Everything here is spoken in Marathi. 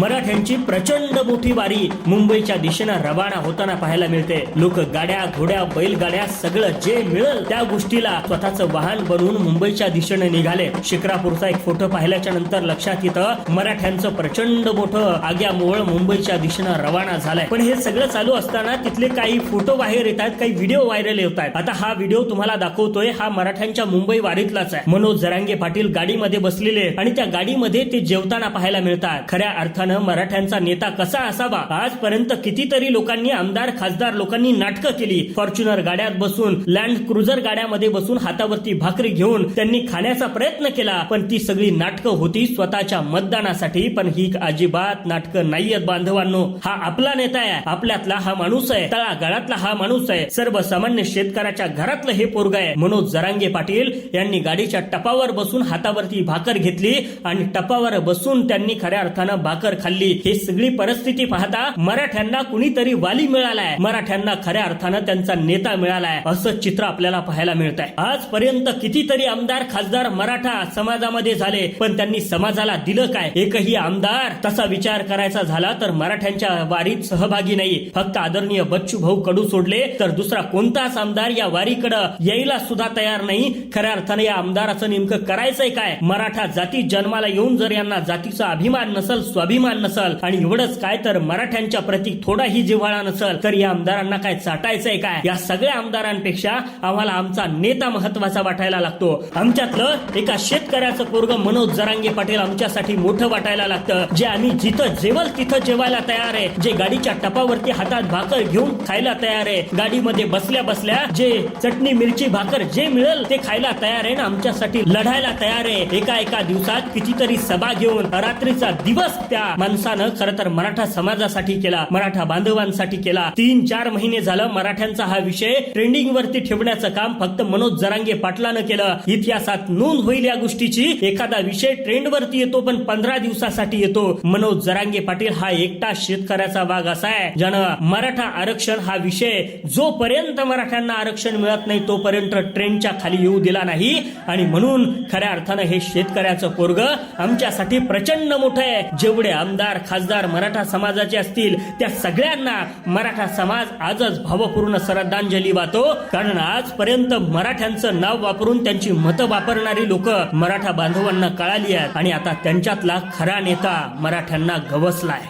मराठ्यांची प्रचंड मोठी वारी मुंबईच्या दिशेनं रवाना होताना पाहायला मिळते. लोक गाड्या घोड्या बैलगाड्या सगळं जे मिळेल त्या गोष्टीला स्वतःच वाहन बनवून मुंबईच्या दिशेने निघाले. शिक्रापूरचा एक फोटो पाहिल्याच्या नंतर लक्षात येतं मराठ्यांचं प्रचंड मोठं आग्यामोळ मुंबईच्या दिशेनं रवाना झालाय. पण हे सगळं चालू असताना तिथले काही फोटो बाहेर येत आहेत काही व्हिडिओ व्हायरल येत आहेत आता हा व्हिडिओ तुम्हाला दाखवतोय हा मराठ्यांच्या मुंबई वारीतलाच आहे. मनोज जरांगे पाटील गाडीमध्ये बसलेले आणि त्या गाडीमध्ये ते जेवताना पाहायला मिळतात. खऱ्या अर्थानं मराठ्यांचा नेता कसा असावा? आजपर्यंत कितीतरी लोकांनी आमदार खासदार लोकांनी नाटकं केली. फॉर्च्युनर गाड्यात बसून लँड क्रुझर गाड्यामध्ये बसून हातावरती भाकरी घेऊन त्यांनी खाण्याचा प्रयत्न केला. पण ती सगळी नाटकं होती स्वतःच्या मतदानासाठी. पण ही अजिबात नाटकं नाहीयेत बांधवांनो. हा आपला नेता आहे. आपल्यातला हा माणूस आहे. तळागाळातला हा माणूस आहे. सर्वसामान्य शेतकऱ्याच्या घरातलं हे पोरग आहे. मनोज जरांगे पाटील यांनी गाडीच्या टपावर बसून हातावरती भाकर घेतली आणि टपावर बसून त्यांनी खऱ्या अर्थानं भाकर खाल्ली. ही सगळी परिस्थिती पाहता मराठ्यांना कुणीतरी वाली मिळालाय. मराठ्यांना खऱ्या अर्थानं त्यांचा नेता मिळालाय असं चित्र आपल्याला पाहायला मिळत आहे आजपर्यंत कितीतरी आमदार खासदार मराठा समाजामध्ये झाले पण त्यांनी समाजाला दिलं काय? एकही आमदार तसा विचार करायचा झाला तर मराठ्यांच्या वारीत सहभागी नाही. फक्त आदरणीय बच्चू भाऊ कडू सोडले तर दुसरा कोणताच आमदार या वारीकडे यायला सुद्धा तयार नाही. खऱ्या अर्थाने या आमदाराचं नेमकं करायचंय काय? मराठा जाती जन्माला येऊन जर यांना जातीचा अभिमान नसल स्वाभिमान अभिमान नसल आणि एवढंच काय तर मराठ्यांच्या प्रती थोडाही जिव्हाळा नसल तर या आमदारांना काय चाटायचंय काय? या सगळ्या आमदारांपेक्षा आम्हाला आमचा नेता महत्त्वाचा वाटायला लागतो. आमच्यातलं एका शेतकऱ्याचं पोरग मनोज जरांगे पाटील आमच्यासाठी मोठं वाटायला लागतं. जे आम्ही जिथं जेवल तिथं जेवायला तयार आहे. जे गाडीच्या टपावरती हातात भाकर घेऊन खायला तयार आहे. गाडीमध्ये बसल्या बसल्या जे चटणी मिरची भाकर जे मिळेल ते खायला तयार आहे ना आमच्यासाठी लढायला तयार आहे. एका एका दिवसात कितीतरी सभा घेऊन रात्रीचा दिवस त्या माणसानं खर तर मराठा समाजासाठी केला मराठा बांधवांसाठी केला. तीन चार महिने झालं मराठ्यांचा हा विषय ट्रेंडिंग वरती ठेवण्याचं काम फक्त मनोज जरांगे पाटलानं केलं. इतिहासात नोंद होईल या गोष्टीची. एखादा विषय ट्रेंड वरती येतो पण पंधरा दिवसासाठी येतो. मनोज जरांगे पाटील हा एकटा शेतकऱ्याचा भाग असा आहे ज्यानं मराठा आरक्षण हा विषय जोपर्यंत मराठ्यांना आरक्षण मिळत नाही तोपर्यंत ट्रेंडच्या खाली येऊ दिला नाही. आणि म्हणून खऱ्या अर्थानं हे शेतकऱ्याचं पोरग आमच्यासाठी प्रचंड मोठं आहे. जेवढे आमदार खासदार मराठा समाजाचे असतील त्या सगळ्यांना मराठा समाज आजच भावपूर्ण श्रद्धांजली वाहतो. कारण आजपर्यंत मराठ्यांचं नाव वापरून त्यांची मतं वापरणारी लोक मराठा बांधवांना कळाली आहेत. आणि आता त्यांच्यातला खरा नेता मराठ्यांना गवसलाय.